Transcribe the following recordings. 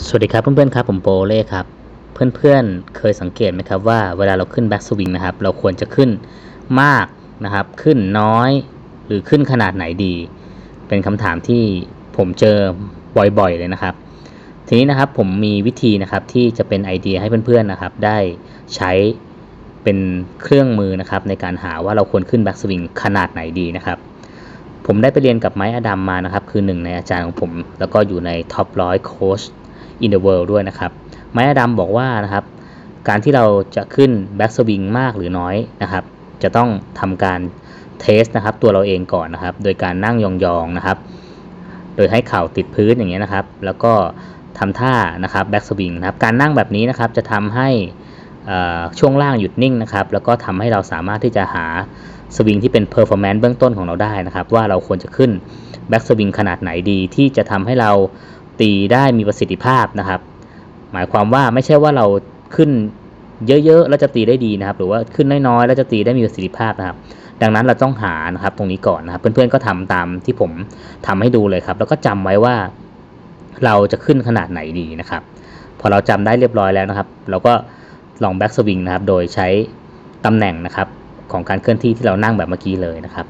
สวัสดีครับเพื่อนๆครับผมโปเล่ครับ เพื่อนๆเคยสังเกตไหมครับว่าเวลาเราขึ้นแบ็กสวิงนะครับเราควรจะขึ้นมากนะครับ ขึ้นน้อยหรือขึ้นขนาดไหนดี เป็นคำถามที่ผมเจอบ่อยๆเลยนะครับ ทีนี้นะครับผมมีวิธีนะครับที่จะเป็นไอเดียให้เพื่อนๆนะครับ ได้ใช้เป็นเครื่องมือนะครับ ในการหาว่าเราควรขึ้นแบ็กสวิงขนาดไหนดีนะครับผมได้ไปเรียนกับไม้อดัมมานะครับ คือหนึ่งในอาจารย์ของผม แล้วก็อยู่ในท็อปร้อยโค้ช in the world ด้วยนะครับไม้อดัมบอกว่านะครับ การที่เราจะขึ้นแบ็กสวิงมากหรือน้อยนะครับ จะต้องทำการเทสนะครับ ตัวเราเองก่อนนะครับ โดยการนั่งยองๆนะครับ โดยให้เข่าติดพื้นอย่างเงี้ยนะครับ แล้วก็ทำท่านะครับแบ็กสวิงนะครับ การนั่งแบบนี้นะครับจะทำให้ช่วงล่างหยุดนิ่งนะครับ แล้วก็ทำให้เราสามารถที่จะหาสวิงที่เป็นเพอร์ฟอร์แมนซ์เบื้องต้นของเราได้นะครับ ว่าเราควรจะขึ้นแบ็กสวิงขนาดไหนดีที่จะทำให้เรา ตีได้มีประสิทธิภาพนะครับ หมายความว่าไม่ใช่ว่าเราขึ้นเยอะๆแล้วจะตีได้ดีนะครับ หรือว่าขึ้นน้อยๆแล้วจะตีได้มีประสิทธิภาพนะครับ ดังนั้นเราต้องหานะครับตรงนี้ก่อนนะครับ เพื่อนๆก็ทำตามที่ผมทำให้ดูเลยครับ แล้วก็จำไว้ว่าเราจะขึ้นขนาดไหนดีนะครับ พอเราจำได้เรียบร้อยแล้วนะครับ เราก็ลองแบ็กสวิงนะครับ โดยใช้ตำแหน่งนะครับของการเคลื่อนที่ที่เรานั่งแบบเมื่อกี้เลยนะครับ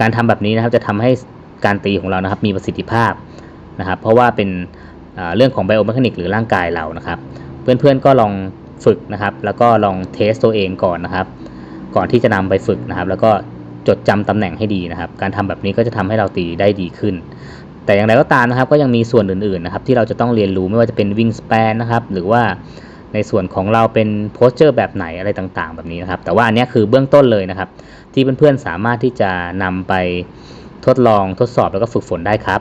การทำแบบนี้นะครับจะทำให้การตีของเรานะครับ มีประสิทธิภาพ นะครับ เพราะว่าเป็นเรื่องของไบโอ m ม c h a นิกหรือร่างกายเรานะครับ เพื่อนๆก็ลองฝึกนะครับ แล้วก็ลองเทสตัวเองก่อนนะครับ ก่อนที่จะนำไปฝึกนะครับ แล้วก็จดจำตำแหน่งให้ดีนะครับ การทำแบบนี้ก็จะทำให้เราตีได้ดีขึ้น แต่อย่างไรก็ตามนะครับ ก็ยังมีส่วนอื่นๆนะครับ ที่เราจะต้องเรียนรู้ไม่ว่าจะเป็นวิงส p ปนนะครับ หรือว่าในส่วนของเราเป็นโพสเจอร์แบบไหนอะไรต่างๆ แบบนี้นะครับ แต่ว่าอันนี้คือเบื้องต้นเลยนะครับ ที่เพื่อนๆสามารถที่จะนำไปทดลองทดสอบแล้วก็ฝึกฝนได้ครับ